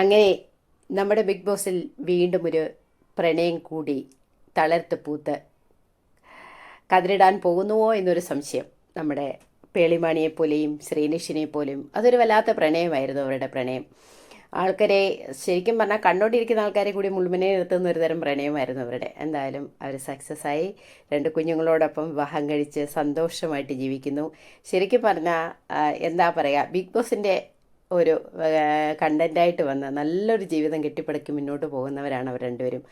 അങ്ങനെ നമ്മുടെ ബിഗ് ബോസിൽ വീണ്ടും ഒരു പ്രണയം കൂടി തളർത്ത് പൂത്ത് കതിരിടാൻ പോകുന്നുവോ എന്നൊരു സംശയം നമ്മുടെ പേളിമാണിയെപ്പോലെയും ശ്രീനിഷിനെ പോലെയും അതൊരു വല്ലാത്ത പ്രണയമായിരുന്നു അവരുടെ പ്രണയം. ആൾക്കാരെ ശരിക്കും പറഞ്ഞാൽ കണ്ടോണ്ടിരിക്കുന്ന ആൾക്കാരെ കൂടി മുൾമുനെ നിർത്തുന്ന ഒരു തരം പ്രണയമായിരുന്നു അവരുടെ. എന്തായാലും അവർ സക്സസ് ആയി. രണ്ട് കുഞ്ഞുങ്ങളോടൊപ്പം വിവാഹം കഴിച്ച് സന്തോഷമായിട്ട് ജീവിക്കുന്നു. ശരിക്കും പറഞ്ഞാൽ എന്താ പറയുക ബിഗ് ബോസിന്റെ ഒരു കണ്ടന്റായിട്ട് വന്ന് നല്ലൊരു ജീവിതം കെട്ടിപ്പടക്കി മുന്നോട്ട് പോകുന്നവരാണ് അവർ രണ്ടുപേരും.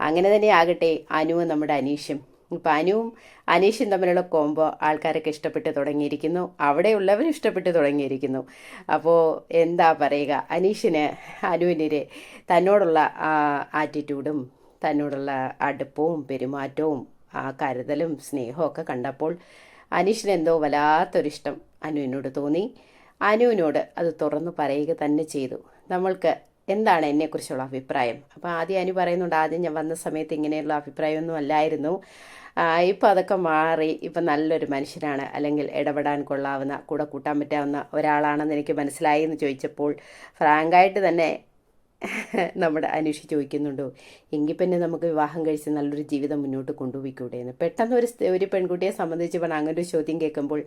അങ്ങനെ തന്നെ ആകട്ടെ അനുവും നമ്മുടെ അനീഷും. ഇപ്പം അനുവും അനീഷും തമ്മിലുള്ള കോംബോ ആൾക്കാരൊക്കെ ഇഷ്ടപ്പെട്ട് തുടങ്ങിയിരിക്കുന്നു. അവിടെയുള്ളവരും ഇഷ്ടപ്പെട്ട് തുടങ്ങിയിരിക്കുന്നു. അപ്പോൾ എന്താ പറയുക അനീഷിന് അനുവിനെതിരെ തന്നോടുള്ള ആറ്റിറ്റ്യൂഡും തന്നോടുള്ള അടുപ്പവും പെരുമാറ്റവും ആ കരുതലും സ്നേഹവും ഒക്കെ കണ്ടപ്പോൾ അനീഷിന് എന്തോ വല്ലാത്തൊരിഷ്ടം അനുവിനോട് തോന്നി. അനുവിനോട് അത് തുറന്നു പറയുക തന്നെ ചെയ്തു. നമ്മൾക്ക് എന്താണ് എന്നെക്കുറിച്ചുള്ള അഭിപ്രായം? അപ്പോൾ ആദ്യം അനു പറയുന്നുണ്ട് ആദ്യം ഞാൻ വന്ന സമയത്ത് ഇങ്ങനെയുള്ള അഭിപ്രായമൊന്നും അല്ലായിരുന്നു. ഇപ്പോൾ അതൊക്കെ മാറി. ഇപ്പം നല്ലൊരു മനുഷ്യനാണ്. അല്ലെങ്കിൽ ഇടപെടാൻ കൊള്ളാവുന്ന കൂടെ കൂട്ടാൻ പറ്റാവുന്ന ഒരാളാണെന്ന് എനിക്ക് മനസ്സിലായി എന്ന് ചോദിച്ചപ്പോൾ ഫ്രാങ്കായിട്ട് തന്നെ നമ്മുടെ അനുഷി ചോദിക്കുന്നുണ്ടോ? എങ്കിൽ പിന്നെ നമുക്ക് വിവാഹം കഴിച്ച് നല്ലൊരു ജീവിതം മുന്നോട്ട് കൊണ്ടുപോയിക്കൂടെ? എന്ന്. പെട്ടെന്ന് ഒരു ഒരു പെൺകുട്ടിയെ സംബന്ധിച്ച് പറഞ്ഞാൽ അങ്ങനെ ഒരു ചോദ്യം കേൾക്കുമ്പോൾ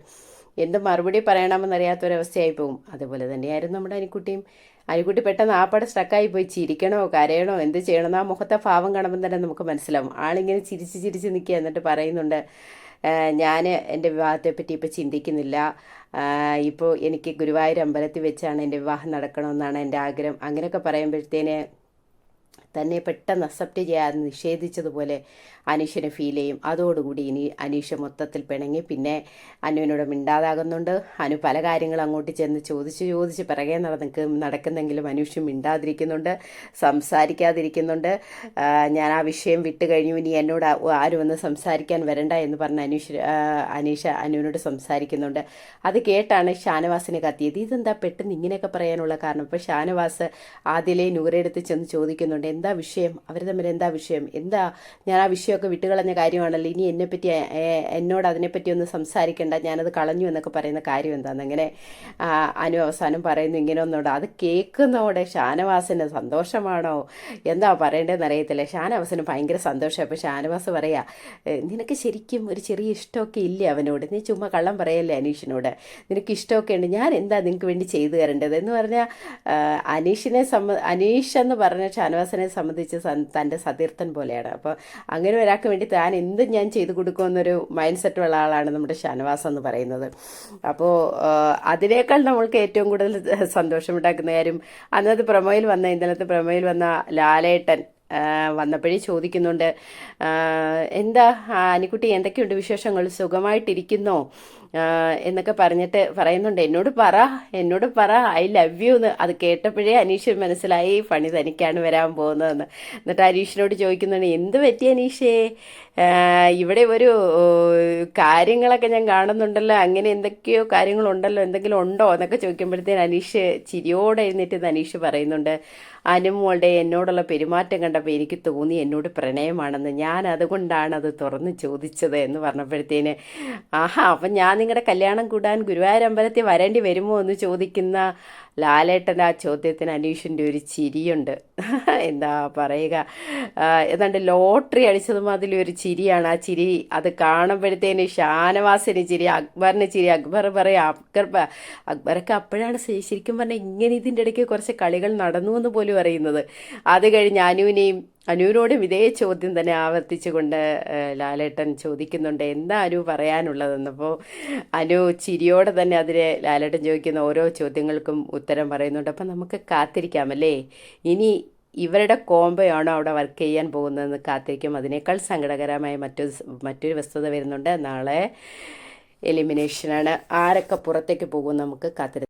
എന്ത് മറുപടി പറയണമെന്നറിയാത്തൊരവസ്ഥയായി പോകും. അതുപോലെ തന്നെയായിരുന്നു നമ്മുടെ അനിക്കുട്ടിയും. അനിക്കുട്ടി പെട്ടെന്ന് ആപ്പാടെ സ്ട്രക്കായി പോയി ചിരിക്കണോ കരയണോ എന്ത് ചെയ്യണം ആ മുഖത്തെ ഭാവം കാണുമ്പോൾ തന്നെ നമുക്ക് മനസ്സിലാവും. ആളിങ്ങനെ ചിരിച്ച് ചിരിച്ച് നിൽക്കുക എന്നിട്ട് പറയുന്നുണ്ട് ഞാൻ എന്റെ വിവാഹത്തെപ്പറ്റി ഇപ്പോൾ ചിന്തിക്കുന്നില്ല. ഇപ്പോൾ എനിക്ക് ഗുരുവായൂർ അമ്പലത്തിൽ വെച്ചാണ് എന്റെ വിവാഹം നടക്കണമെന്നാണ് എന്റെ ആഗ്രഹം. അങ്ങനെയൊക്കെ പറയുമ്പോഴത്തേന് തന്നെ പെട്ടെന്ന് അക്സെപ്റ്റ് ചെയ്യാതെ നിഷേധിച്ചതുപോലെ അനീഷിന് ഫീൽ ചെയ്യും. അതോടുകൂടി ഇനി അനീഷ് മൊത്തത്തിൽ പിണങ്ങി. പിന്നെ അനുവിനോട് മിണ്ടാതാകുന്നുണ്ട്. അനു പല കാര്യങ്ങളും അങ്ങോട്ട് ചെന്ന് ചോദിച്ച് ചോദിച്ച് പിറകെ നടന്ന് നടക്കുന്നെങ്കിലും അനീഷ് മിണ്ടാതിരിക്കുന്നുണ്ട്. സംസാരിക്കാതിരിക്കുന്നുണ്ട്. ഞാൻ ആ വിഷയം വിട്ട് കഴിഞ്ഞു. ഇനി എന്നോട് ആരും ഒന്ന് സംസാരിക്കാൻ വരണ്ട എന്ന് പറഞ്ഞ് അനീഷ് അനീഷ അനുവിനോട് സംസാരിക്കുന്നുണ്ട്. അത് കേട്ടാണ് ഷാനവാസിനെ കത്തിയത്. ഇതെന്താ പെട്ടെന്ന് ഇങ്ങനെയൊക്കെ പറയാനുള്ള കാരണം? ഇപ്പോൾ ഷാനവാസ് ആദ്യലേ നൂറെടുത്ത് ചെന്ന് ചോദിക്കുന്നുണ്ട്. എന്താ വിഷയം? അവർ തമ്മിൽ എന്താ വിഷയം? എന്താ ഞാൻ ആ വിഷയമൊക്കെ വിട്ടുകളഞ്ഞ കാര്യമാണല്ലോ? ഇനി എന്നെപ്പറ്റി എന്നോട് അതിനെപ്പറ്റി ഒന്ന് സംസാരിക്കേണ്ട. ഞാനത് കളഞ്ഞു എന്നൊക്കെ പറയുന്ന കാര്യം എന്താണെന്ന് അങ്ങനെ അനു അവസാനം പറയുന്നു ഇങ്ങനെ ഒന്നുണ്ട് അത് കേൾക്കുന്നതോടെ ഷാനവാസിന് സന്തോഷമാണോ? എന്താ പറയേണ്ടതെന്ന് അറിയത്തില്ല. ഷാനവാസിന് ഭയങ്കര സന്തോഷം അപ്പോൾ ഷാനവാസ് പറയാ നിനക്ക് ശരിക്കും ഒരു ചെറിയ ഇഷ്ടമൊക്കെ ഇല്ലേ അവനോട്? നീ ചുമ്മാ കള്ളം പറയല്ലേ അനീഷിനോട്? നിനക്ക് ഇഷ്ടമൊക്കെ ഉണ്ട്. ഞാൻ എന്താ നിനക്ക് വേണ്ടി ചെയ്തു തരേണ്ടത്? എന്ന് പറഞ്ഞാൽ അനീഷിനെ സംബ അനീഷ് എന്ന് പറഞ്ഞ ഷാനവാസിനെ സംബന്ധിച്ച് തന്റെ സതീർത്ഥൻ പോലെയാണ്. അപ്പോൾ അങ്ങനെ ഒരാൾക്ക് വേണ്ടി താൻ എന്ത് ഞാൻ ചെയ്തു കൊടുക്കുമെന്നൊരു മൈൻഡ് സെറ്റ് ഉള്ള ആളാണ് നമ്മുടെ ഷാനവാസ് എന്ന് പറയുന്നത്. അപ്പോൾ അതിനേക്കാൾ നമ്മൾക്ക് ഏറ്റവും കൂടുതൽ സന്തോഷമുണ്ടാക്കുന്ന കാര്യം അന്നത്തെ പ്രമോയിൽ വന്ന ഇന്നലത്തെ പ്രമോയിൽ വന്ന ലാലേട്ടൻ വന്നപ്പോഴേ ചോദിക്കുന്നുണ്ട് എന്താ അനിക്കുട്ടി എന്തൊക്കെയുണ്ട് വിശേഷങ്ങൾ? സുഖമായിട്ടിരിക്കുന്നോ? എന്നൊക്കെ പറഞ്ഞിട്ട് പറയുന്നുണ്ട്. എന്നോട് പറ എന്നോട് പറ ഐ ലവ് യു എന്ന് അത് കേട്ടപ്പോഴേ അനീഷ് മനസ്സിലായി പണി തനിക്കാണ് വരാൻ പോകുന്നതെന്ന്. എന്നിട്ട് അനീഷിനോട് ചോദിക്കുന്നുണ്ട് എന്ത് പറ്റി അനീഷേ? ഇവിടെ ഒരു കാര്യങ്ങളൊക്കെ ഞാൻ കാണുന്നുണ്ടല്ലോ. അങ്ങനെ എന്തൊക്കെയോ കാര്യങ്ങളുണ്ടല്ലോ. എന്തെങ്കിലും ഉണ്ടോ? എന്നൊക്കെ ചോദിക്കുമ്പോഴത്തേന് അനീഷ് ചിരിയോടെ എഴുന്നേറ്റ് അനീഷ് പറയുന്നുണ്ട് അനുമോളുടെ എന്നോടുള്ള പെരുമാറ്റം കണ്ടപ്പോൾ എനിക്ക് തോന്നി എന്നോട് പ്രണയമാണെന്ന്. ഞാൻ അതുകൊണ്ടാണ് അത് തുറന്ന് ചോദിച്ചത് എന്ന് പറഞ്ഞപ്പോഴത്തേന് ആഹാ അപ്പം ഞാൻ നിങ്ങളുടെ കല്യാണം കൂടാൻ ഗുരുവായൂർ അമ്പലത്തിൽ വരേണ്ടി വരുമോ എന്ന് ചോദിക്കുന്ന ലാലേട്ടൻ ആ ചോദ്യത്തിന് അനീഷിന്റെ ഒരു ചിരിയുണ്ട്. എന്താ പറയുക? ഏതാണ്ട് ലോട്ടറി അടിച്ചത് മാതിരി ഒരു ചിരിയാണ്. ആ ചിരി അത് കാണുമ്പോഴത്തേന് ഷാനവാസിന് ചിരി അക്ബറിന് ചിരി അക്ബർ പറയാം അക്ബർ അക്ബറൊക്കെ അപ്പോഴാണ് ശരിക്കും പറഞ്ഞാൽ ഇങ്ങനെ ഇതിന്റെ ഇടയ്ക്ക് കുറച്ച് കളികൾ നടന്നു എന്ന് പോലും അറിയുന്നത്. അത് കഴിഞ്ഞ് അനുവിനെയും അനുവിനോടും ഇതേ ചോദ്യം തന്നെ ആവർത്തിച്ചുകൊണ്ട് ലാലേട്ടൻ ചോദിക്കുന്നുണ്ട് എന്താ അനു പറയാനുള്ളതെന്നപ്പോൾ അനു ചിരിയോടെ തന്നെ അതിലെ ലാലേട്ടൻ ചോദിക്കുന്ന ഓരോ ചോദ്യങ്ങൾക്കും ഉത്തരം പറയുന്നുണ്ട്. അപ്പം നമുക്ക് കാത്തിരിക്കാമല്ലേ? ഇനി ഇവരുടെ കോംബോയാണോ അവിടെ വർക്ക് ചെയ്യാൻ പോകുന്നതെന്ന് കാത്തിരിക്കും. അതിനേക്കാൾ സങ്കടകരമായ മറ്റൊരു മറ്റൊരു വസ്തുത വരുന്നുണ്ട്. നാളെ എലിമിനേഷനാണ് ആരൊക്കെ പുറത്തേക്ക് പോകും നമുക്ക് കാത്തിരി